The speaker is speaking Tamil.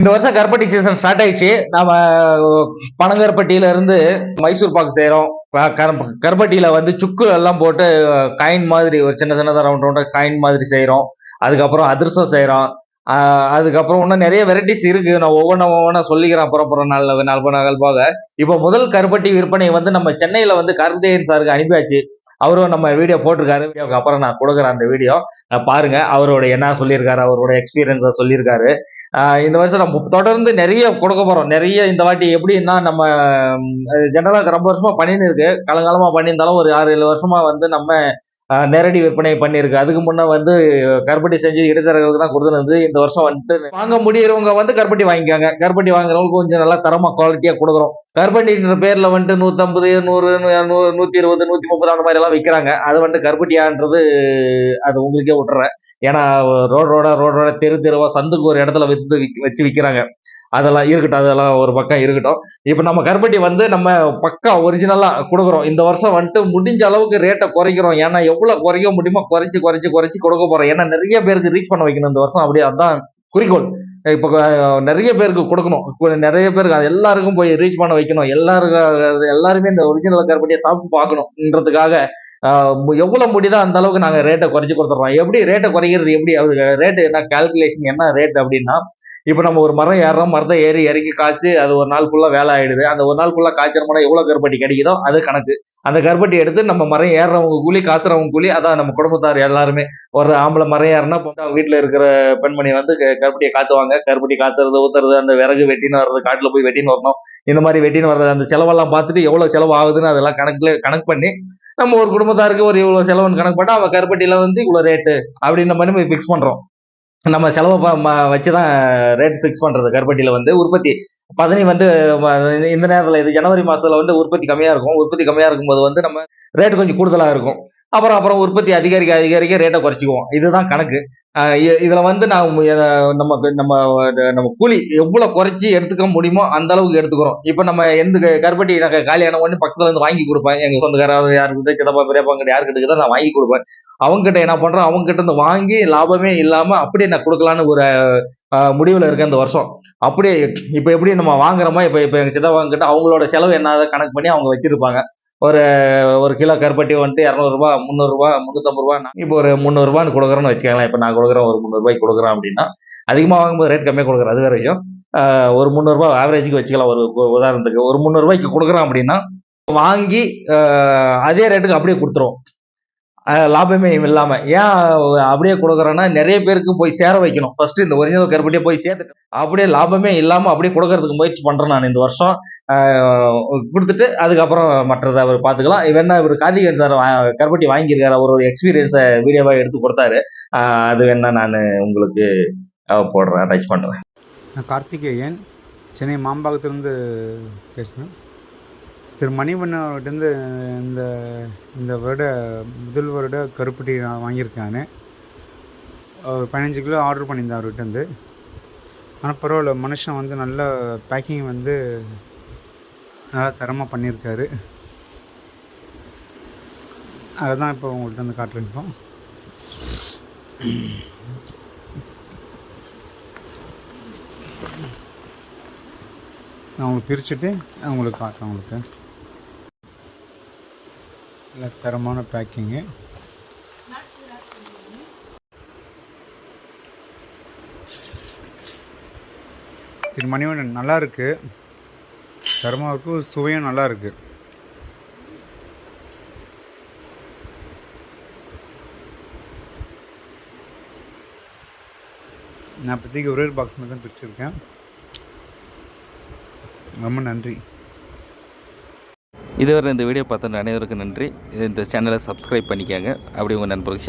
இந்த வருஷம் கருப்பட்டி சீசன் ஸ்டார்ட் ஆயிடுச்சு. நாம பனங்கருப்பட்டியில இருந்து மைசூர் பாக்கு செய்யறோம் கருப்பட்டியில வந்து சுக்கு எல்லாம் போட்டு காயின் மாதிரி ஒரு சின்ன சின்னதாக ரவுண்ட் ரவுண்டா காயின் மாதிரி செய்யறோம் அதுக்கப்புறம் அதிரசம் செய்யறோம் அதுக்கப்புறம் இன்னும் நிறைய வெரைட்டிஸ் இருக்கு. நான் ஒவ்வொன்றா ஒவ்வொன்றா சொல்லிக்கிறேன் அப்புறம் அப்புறம் நாள் நாள் நாள் போக. இப்போ முதல் கருப்பட்டி விற்பனை வந்து நம்ம சென்னையில வந்து கார்த்திகேயன் சாருக்கு அனுப்பியாச்சு. அவரும் நம்ம வீடியோ போட்டிருக்காரு. வீடியோக்கு அப்புறம் நான் கொடுக்குறேன் அந்த வீடியோ பாருங்க அவரோட என்ன சொல்லியிருக்காரு அவரோட எக்ஸ்பீரியன்ஸை சொல்லியிருக்காரு. இந்த வருஷம் நம்ம தொடர்ந்து நிறைய கொடுக்க போகிறோம் நிறைய இந்த வாட்டி எப்படின்னா நம்ம ஜென்ரலாக ரொம்ப வருஷமாக பண்ணின்னு இருக்கு. காலங்காலமா பண்ணியிருந்தாலும் ஒரு ஆறு ஏழு வருஷமாக வந்து நம்ம நேரடி விற்பனை பண்ணியிருக்கு. அதுக்கு முன்னே வந்து கருப்பட்டி செஞ்சு இடைத்தரகர்களுக்கு தான் கொடுத்துருந்து இந்த வருஷம் வந்துட்டு வாங்க முடியறவங்க வந்து கருப்பட்டி வாங்கிக்காங்க. கருப்பட்டி வாங்குறவங்களுக்கு கொஞ்சம் நல்லா தரமாக குவாலிட்டியாக கொடுக்குறோம். கருப்பட்டின்ற பேரில் வந்துட்டு நூற்றம்பது நூறு நூறு நூற்றி இருபது நூற்றி முப்பது அந்த மாதிரி எல்லாம் விற்கிறாங்க அது வந்துட்டு கருப்பட்டியான்றது அது உங்களுக்கே விட்டுறேன். ஏன்னா ரோடு ரோடா ரோடு ரோட தெரு தெருவாக சந்துக்கு ஒரு இடத்துல விற்று விக்க- வச்சு விற்கிறாங்க அதெல்லாம் இருக்கட்டும் அதெல்லாம் ஒரு பக்கம் இருக்கட்டும். இப்போ நம்ம கருப்பட்டி வந்து நம்ம பக்கா ஒரிஜினலாக கொடுக்குறோம். இந்த வருஷம் வந்துட்டு முடிஞ்ச அளவுக்கு ரேட்டை குறைக்கிறோம். ஏன்னா எவ்வளோ குறைக்க முடியுமோ குறைச்சி குறைச்சி குறைச்சி கொடுக்க போகிறோம் ஏன்னா நிறைய பேருக்கு ரீச் பண்ண வைக்கணும் இந்த வருஷம். அப்படி அதுதான் குறிக்கோள். இப்போ நிறைய பேருக்கு கொடுக்கணும். நிறைய பேருக்கு அது எல்லாருக்கும் போய் ரீச் பண்ண வைக்கணும். எல்லாருக்கும் எல்லாருமே இந்த ஒரிஜினல் கருப்பட்டியை சாப்பிட்டு பார்க்கணுன்றதுக்காக எவ்வளோ முடியுதோ அந்த அளவுக்கு நாங்கள் ரேட்டை குறைச்சி கொடுத்துட்றோம். எப்படி ரேட்டை குறைக்கிறது? எப்படி அது ரேட்டு என்ன கால்குலேஷன் என்ன ரேட் அப்படின்னா இப்போ நம்ம ஒரு மரம் ஏறுறோம் மரத்தை ஏறி இறக்கி காய்ச்சி அது ஒரு நாள் ஃபுல்லாக வேலை ஆகிடுது அந்த ஒரு நாள் ஃபுல்லாக காய்ச்சறோம்னா எவ்வளோ கருப்பட்டி கிடைக்குதோ அது கணக்கு. அந்த கருப்பட்டி எடுத்து நம்ம மரம் ஏறுறவங்க கூலி காசுறவங்க கூலி அதான் நம்ம குடும்பத்தார் எல்லாருமே. ஒரு ஆம்பளை மரம் ஏறினா வீட்டில் இருக்கிற பெண்மணி வந்து கருப்பட்டியை காய்ச்சுவாங்க. கருப்பட்டி காய்ச்சறது ஊத்துறது அந்த விறகு வெட்டின்னு வர்றது காட்டில் போய் வெட்டின்னு வரணும். இந்த மாதிரி வெட்டின்னு வர்றது அந்த செலவெல்லாம் பார்த்துட்டு எவ்வளோ செலவு ஆகுதுன்னு அதெல்லாம் கணக்கில் கணக்கு பண்ணி நம்ம ஒரு குடும்பத்தாருக்கு ஒரு இவ்வளோ செலவுன்னு கணக்கு பண்ணால் அவன் கருப்பட்டியில் வந்து இவ்வளோ ரேட்டு அப்படின்ற மாதிரி நம்ம ஃபிக்ஸ் பண்ணுறோம் நம்ம செலவை வச்சு தான் ரேட் ஃபிக்ஸ் பண்ணுறது கருப்பட்டியில் வந்து உற்பத்தி பதனி வந்து இந்த நேரத்தில் இது ஜனவரி மாதத்தில் வந்து உற்பத்தி கம்மியாக இருக்கும். உற்பத்தி கம்மியாக இருக்கும்போது வந்து நம்ம ரேட் கொஞ்சம் கூடுதலாக இருக்கும். அப்புறம் அப்புறம் உற்பத்தி அதிகரிக்க அதிகரிக்க ரேட்டை குறைச்சிக்குவோம். இதுதான் கணக்கு. இதுல வந்து நான் நம்ம நம்ம நம்ம கூலி எவ்வளவு குறைச்சி எடுத்துக்க முடியுமோ அந்த அளவுக்கு எடுத்துக்கிறோம். இப்போ நம்ம எந்த கருப்பட்டி நாங்கள் காலியான உடனே பக்கத்துல இருந்து வாங்கி கொடுப்பேன். எங்க சொந்தக்காராவது யாருக்கு சிதப்பா பெரியப்பாங்கிட்ட யாருக்கிட்ட தான் நான் வாங்கி கொடுப்பேன். அவங்க கிட்ட என்ன பண்றோம்? அவங்க கிட்ட இருந்து வாங்கி லாபமே இல்லாம அப்படியே நான் கொடுக்கலான்னு ஒரு முடிவில் முடிவுல இருக்கேன் இந்த வருஷம். அப்படியே இப்ப எப்படி நம்ம வாங்குறோமோ இப்ப இப்ப எங்க சித்தப்பாங்க கிட்ட அவங்களோட செலவு என்ன கணக்கு பண்ணி அவங்க வச்சிருப்பாங்க. ஒரு ஒரு கிலோ கருப்பட்டி வந்துட்டு இரநூறுபா முந்நூறுரூவா முந்நூற்றம்பது ரூபா. இப்போ ஒரு முந்நூறுரூவான்னு கொடுக்குறேன்னு வச்சுக்கலாம் இப்போ நான் கொடுக்குறேன் ஒரு முந்நூறுபாய்க்கு கொடுக்குறேன் அப்படின்னா அதிகமாக வாங்கும்போது ரேட் கம்மியாக கொடுக்குறேன் அது வேற விஷயம். ஒரு முந்நூறுபா ஆவரேஜுக்கு வச்சுக்கலாம். ஒரு உதாரணத்துக்கு ஒரு முந்நூறுரூவாய்க்கு கொடுக்குறோம் அப்படின்னா வாங்கி அதே ரேட்டுக்கு அப்படியே கொடுத்துருவோம். லாபமே இல்லாம. ஏன் அப்படியே கொடுக்குறோன்னா நிறைய பேருக்கு போய் சேர வைக்கணும். ஃபர்ஸ்ட் இந்த ஒரிஜினல் கருப்பட்டியை போய் சேர்த்துட்டு அப்படியே லாபமே இல்லாம அப்படியே கொடுக்கறதுக்கு முயற்சி பண்றேன் நான் இந்த வருஷம். கொடுத்துட்டு அதுக்கப்புறம் மற்றதை அவர் பார்த்துக்கலாம். வேணா இவர் கார்த்திகேயன் சார் கருப்பட்டி வாங்கியிருக்காரு. ஒரு எக்ஸ்பீரியன்ஸை வீடியோவாக எடுத்து கொடுத்தாரு. அது வேணா நான் உங்களுக்கு போடுறேன் அட்டாச் பண்றேன். நான் கார்த்திகேயன் சென்னை மாம்பாக்கத்துலேருந்து பேசுகிறேன் திரு மணிவண்ணன்கிட்டேருந்து இந்த இந்த வருட முதல் வருட கருப்பட்டி நான் வாங்கியிருக்கேன் நான். பதினஞ்சு கிலோ ஆர்டர் பண்ணியிருந்தேன் அவர்கிட்டருந்து. ஆனால் பரவாயில்ல மனுஷன் வந்து நல்ல பேக்கிங் வந்து நல்லா தரமாக பண்ணியிருக்காரு. அதை தான் இப்போ உங்கள்கிட்ட வந்து காட்டுறேன் இப்போ. நான் உங்களுக்கு பிரிச்சுட்டு உங்களுக்கு காட்டுறேன் உங்களுக்கு. நல்ல தரமான பேக்கிங்கு. இது மணிவண்ணன் நல்லா இருக்குது தரமாக இருக்கும் சுவையும் நல்லா இருக்குது நான் இப்போதைக்கு ஒரே ஒரு பாக்ஸ் மட்டும் தான் பிரிச்சிருக்கேன். ரொம்ப நன்றி. இதுவரை இந்த வீடியோ பார்த்த அனைவருக்கும் நன்றி. இந்த சேனலை சப்ஸ்கிரைப் பண்ணிக்கோங்க. அப்படி உங்கள் நண்பர்களுக்கு ஷேர்